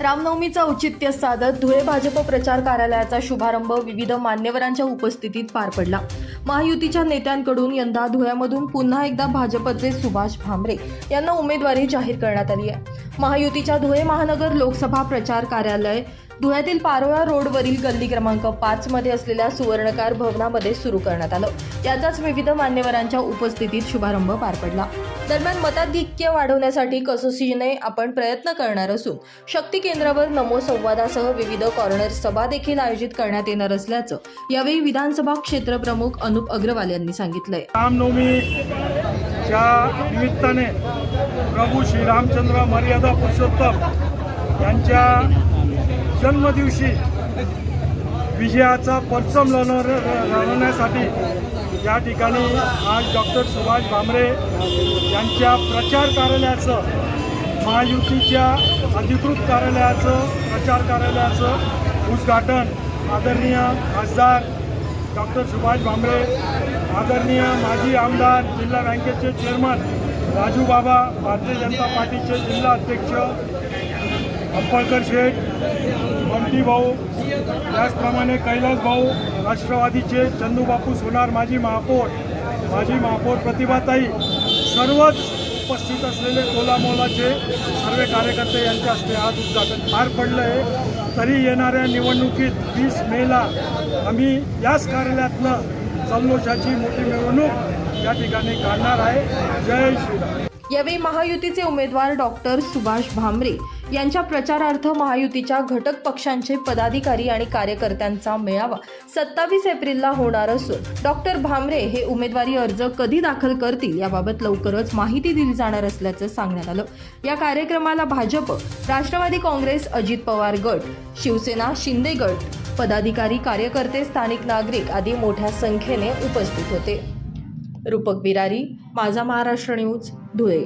रामनवमीचं औचित्य साधत धुळे भाजप प्रचार कार्यालयाचा शुभारंभ विविध मान्यवरांच्या उपस्थितीत पार पडला. महायुतीच्या नेत्यांकडून यंदा धुळ्यामधून पुन्हा एकदा भाजपचे सुभाष भामरे यांना उमेदवारी जाहीर करण्यात आली आहे. महायुतीच्या धुळे महानगर लोकसभा प्रचार कार्यालय धुळ्यातील पारोळा रोडवरील गल्ली क्रमांक पाच मध्ये असलेल्या सुवर्णकार भवनामध्ये सुरू करण्यात आलं. याचाच विविध मान्यवरांच्या उपस्थितीत शुभारंभ पार पडला. दरम्यान मताधिक्य वाढवण्यासाठी कसोशीने आपण प्रयत्न करणार असून शक्ती केंद्रावर नमो संवादासह विविध कॉर्नर सभा देखील आयोजित करण्यात येणार असल्याचं यावेळी विधानसभा क्षेत्र प्रमुख अनुप अग्रवाल यांनी सांगितलंय. रामनवमीच्या निमित्ताने प्रभू श्रीरामचंद्र मर्यादा पुरुषोत्तम यांच्या जन्मदिवशी विजयाचा परचम लढवणार लढवण्यासाठी या ठिकाणी आज डॉक्टर सुभाष भामरे यांच्या प्रचार कार्यालयाचं महायुतीच्या अधिकृत कार्यालयाचं प्रचार कार्यालयाचं उद्घाटन आदरणीय खासदार डॉक्टर सुभाष भामरे आदरणीय माजी आमदार जिल्हा बँकेचे चेअरमन राजू बाबा भारतीय जनता पार्टीचे जिल्हा अध्यक्ष अंपळकर शेठ बंटी भाऊ त्याचप्रमाणे कैलास भाऊ राष्ट्रवादीचे चंदूबापू सोनार माजी महापौर माजी महापौर प्रतिभाताई सर्वच उपस्थित असलेले कोलामोलाचे सर्व कार्यकर्ते यांच्या हस्ते आज उद्घाटन पार पडलं आहे तरी येणाऱ्या निवडणुकीत वीस मेला आम्ही याच कार्यालयातनं जल्लोषाची मोठी मिरवणूक या ठिकाणी काढणार आहे. जय श्रीराम. यावेळी महायुतीचे उमेदवार डॉक्टर सुभाष भामरे यांच्या प्रचारार्थ महायुतीच्या घटक पक्षांचे पदाधिकारी आणि कार्यकर्त्यांचा मेळावा सत्तावीस एप्रिलला होणार असून डॉक्टर भामरे हे उमेदवारी अर्ज कधी दाखल करतील याबाबत लवकरच माहिती दिली जाणार असल्याचं सांगण्यात आलं. या कार्यक्रमाला भाजप राष्ट्रवादी काँग्रेस अजित पवार गट शिवसेना शिंदे गट पदाधिकारी कार्यकर्ते स्थानिक नागरिक आदी मोठ्या संख्येने उपस्थित होते. रूपक बिरारी माझा महाराष्ट्र न्यूज धुळे.